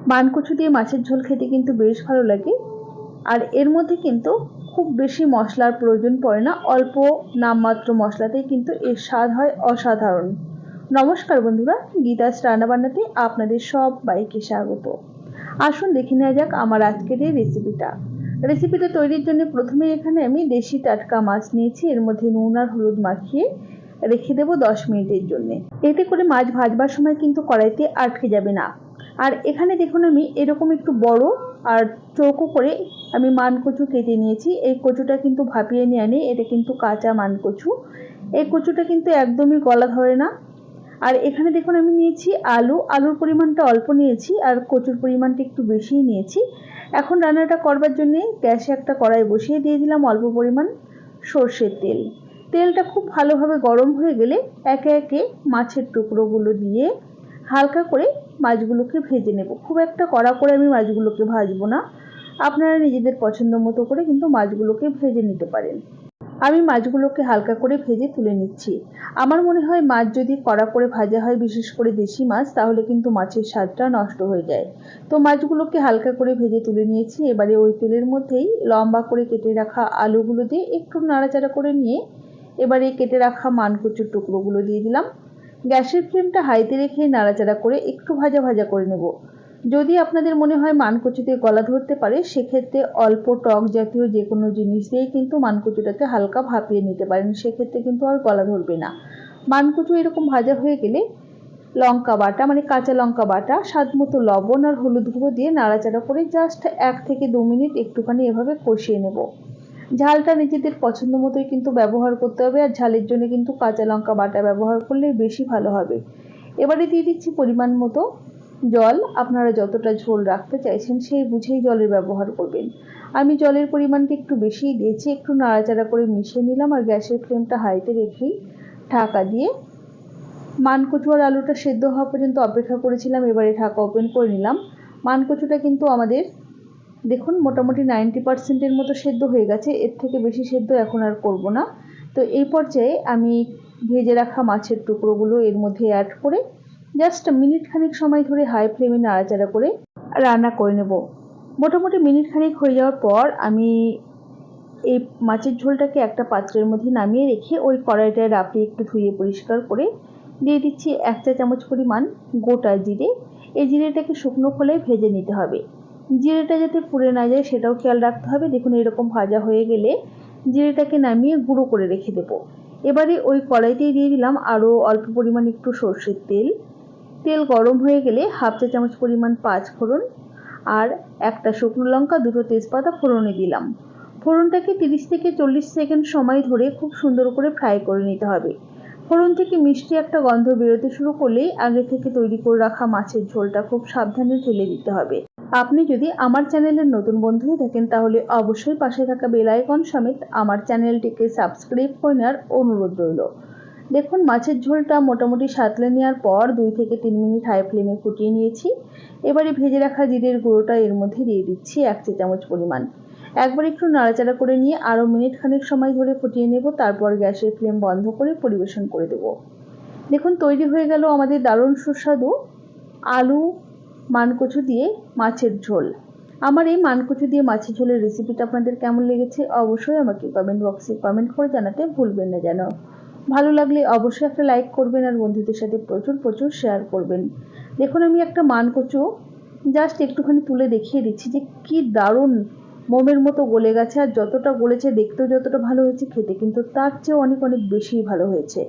মানকচু দিয়ে মাছের ঝোল খেতে কিন্তু বেশ ভালো লাগে। আর এর মধ্যে কিন্তু খুব বেশি মশলার প্রয়োজন পড়ে না, অল্প নামমাত্র মশলাতেই কিন্তু এর স্বাদ হয় অসাধারণ। নমস্কার বন্ধুরা, গীতাস রান্নাবান্নাতে আপনাদের সব বাইকে স্বাগত। আসুন দেখে নেওয়া যাক আমার আজকের এই রেসিপিটা রেসিপিটা তৈরির জন্য প্রথমে এখানে আমি দেশি টাটকা মাছ নিয়েছি, এর মধ্যে নুন আর হলুদ মাখিয়ে রেখে দেবো দশ মিনিটের জন্য। এতে করে মাছ ভাজবার সময় কিন্তু কড়াইতে আটকে যাবে না। আর এখানে দেখুন আমি এরকম একটু বড় আর চৌকো করে আমি মান কচু কেটে নিয়েছি। এই কচুটা কিন্তু ভাপিয়ে নিয়ে আনি এটা কিন্তু কাঁচা মানকচু। এই কচুটা কিন্তু একদমই গলা ধরে না। আর এখানে দেখুন আমি নিয়েছি আলু। আলুর পরিমাণটা অল্প নিয়েছি আর কচুর পরিমাণটা একটু বেশিই নিয়েছি। এখন রান্নাটা করবার জন্যে গ্যাসে একটা কড়াই বসিয়ে দিয়ে দিলাম অল্প পরিমাণ সর্ষের তেল। তেলটা খুব ভালোভাবে গরম হয়ে গেলে একে একে মাছের টুকরোগুলো দিয়ে হালকা করে মাছগুলোকে ভেজে নেব। খুব একটা কড়া করে আমি মাছগুলোকে ভাজবো না। আপনারা নিজেদের পছন্দ মতো করে কিন্তু মাছগুলোকে ভেজে নিতে পারেন। আমি মাছগুলোকে হালকা করে ভেজে তুলে নিচ্ছি। আমার মনে হয় মাছ যদি কড়া করে ভাজা হয়, বিশেষ করে দেশি মাছ, তাহলে কিন্তু মাছের স্বাদটা নষ্ট হয়ে যায়। তো মাছগুলোকে হালকা করে ভেজে তুলে নিয়েছি। এবারে ওই তেলের মধ্যেই লম্বা করে কেটে রাখা আলুগুলো দিয়ে একটু নাড়াচাড়া করে নিয়ে এবারে কেটে রাখা মানকুচুর টুকরোগুলো দিয়ে দিলাম। গ্যাসের ফ্লেমটা হাইতে রেখে নাড়াচাড়া করে একটু ভাজা ভাজা করে নেব। যদি আপনাদের মনে হয় মানকচুতে গলা ধরতে পারে, সেক্ষেত্রে অল্প টক জাতীয় যে কোনো জিনিস দিয়েই কিন্তু মানকচুটাকে হালকা ভাপিয়ে নিতে পারেন। সেক্ষেত্রে কিন্তু আর গলা ধরবে না। মানকচু এরকম ভাজা হয়ে গেলে লঙ্কা বাটা মানে কাঁচা লঙ্কা বাটা, স্বাদ মতো লবণ আর হলুদ গুঁড়ো দিয়ে নাড়াচাড়া করে জাস্ট এক থেকে দু মিনিট একটুখানি এভাবে কষিয়ে নেব। ঝালটা নিজেদের পছন্দ মতোই কিন্তু ব্যবহার করতে হবে, আর ঝালের জন্য কিন্তু কাঁচা লঙ্কা বাটা ব্যবহার করলে বেশি ভালো হবে। এবারে দিয়ে দিচ্ছি পরিমাণ মতো জল। আপনারা যতটা ঝোল রাখতে চাইছেন সেই বুঝেই জলের ব্যবহার করবেন। আমি জলের পরিমাণটা একটু বেশিই দিয়েছি, একটু নাড়াচাড়া করে মিশিয়ে নিলাম, আর গ্যাসের ফ্লেমটা হাইতে রেখেই ঢাকা দিয়ে মানকচু আর আলুটা সেদ্ধ হওয়া পর্যন্ত অপেক্ষা করেছিলাম, এবারে ঢাকা ওপেন করে নিলাম। মানকচুটা কিন্তু আমাদের দেখুন, মোটামুটি নাইনটি পার্সেন্টের মতো সেদ্ধ হয়ে গেছে। এর থেকে বেশি সেদ্ধ এখন আর করব না। তো এই পর্যায়ে আমি ভেজে রাখা মাছের টুকরোগুলো এর মধ্যে অ্যাড করে জাস্ট মিনিট খানিক সময় ধরে হাই ফ্লেমে নাড়াচাড়া করে রান্না করে নেব। মোটামুটি মিনিট খানিক হয়ে যাওয়ার পর আমি এই মাছের ঝোলটাকে একটা পাত্রের মধ্যে নামিয়ে রেখে ওই কড়াইটায় রাপড়ে একটু ধুয়ে পরিষ্কার করে দিয়ে দিচ্ছি এক চা চামচ পরিমাণ গোটা জিরে। এই জিরেটাকে শুকনো খোলায় ভেজে নিতে হবে। জিরেটা যাতে পুড়ে না যায় সেটাও খেয়াল রাখতে হবে। দেখুন এরকম ভাজা হয়ে গেলে জিরেটাকে নামিয়ে গুঁড়ো করে রেখে দেবো। এবারে ওই কড়াইতেই দিয়ে দিলাম আরও অল্প পরিমাণ একটু সর্ষের তেল। তেল গরম হয়ে গেলে হাফ চা চামচ পরিমাণ পাঁচ ফোড়ন আর একটা শুকনো লঙ্কা, দুটো তেজপাতা ফোড়নে দিলাম। ফোড়নটাকে তিরিশ থেকে চল্লিশ সেকেন্ড সময় ধরে খুব সুন্দর করে ফ্রাই করে নিতে হবে। ফোড়ন থেকে মিষ্টি একটা গন্ধ বেরোতে শুরু করলেই আগে থেকে তৈরি করে রাখা মাছের ঝোলটা খুব সাবধানে ঢেলে দিতে হবে। আপনি যদি আমার চ্যানেলের নতুন বন্ধু থাকেন, তাহলে অবশ্যই পাশে থাকা বেল আইকন সমেত আমার চ্যানেলটিকে সাবস্ক্রাইব করে নেওয়ার অনুরোধ রইল। দেখুন, মাছের ঝোলটা মোটামুটি সাতলে নেওয়ার পর দুই থেকে তিন মিনিট হাই ফ্লেমে ফুটিয়ে নিয়েছি। এবারে ভেজে রাখা জিরের গুঁড়োটা এর মধ্যে দিয়ে দিচ্ছি এক চা চামচ পরিমাণ। একবার একটু নাড়াচাড়া করে নিয়ে আরও মিনিট খানিক সময় ধরে ফুটিয়ে নেব, তারপর গ্যাসের ফ্লেম বন্ধ করে পরিবেশন করে দেব। দেখুন, তৈরি হয়ে গেল আমাদের দারুণ সুস্বাদু আলু মানকচু দিয়ে মাছের ঝোল। আমার এই মানকচু দিয়ে মাছের ঝোলের রেসিপিটা আপনাদের কেমন লেগেছে অবশ্যই আমাকে কমেন্ট বক্সে কমেন্ট করে জানাতে ভুলবেন না যেন। ভালো লাগলে অবশ্যই একটা লাইক করবেন আর বন্ধুদের সাথে প্রচুর প্রচুর শেয়ার করবেন। দেখুন, আমি একটা মানকচু জাস্ট একটুখানি তুলে দেখিয়ে দিচ্ছি যে কি দারুণ মোমের মতো গলে গেছে আর যতটা গলেছে দেখতেও যতটা ভালো হয়েছে, খেতে কিন্তু তার চেয়েও অনেক অনেক বেশি ভালো হয়েছে।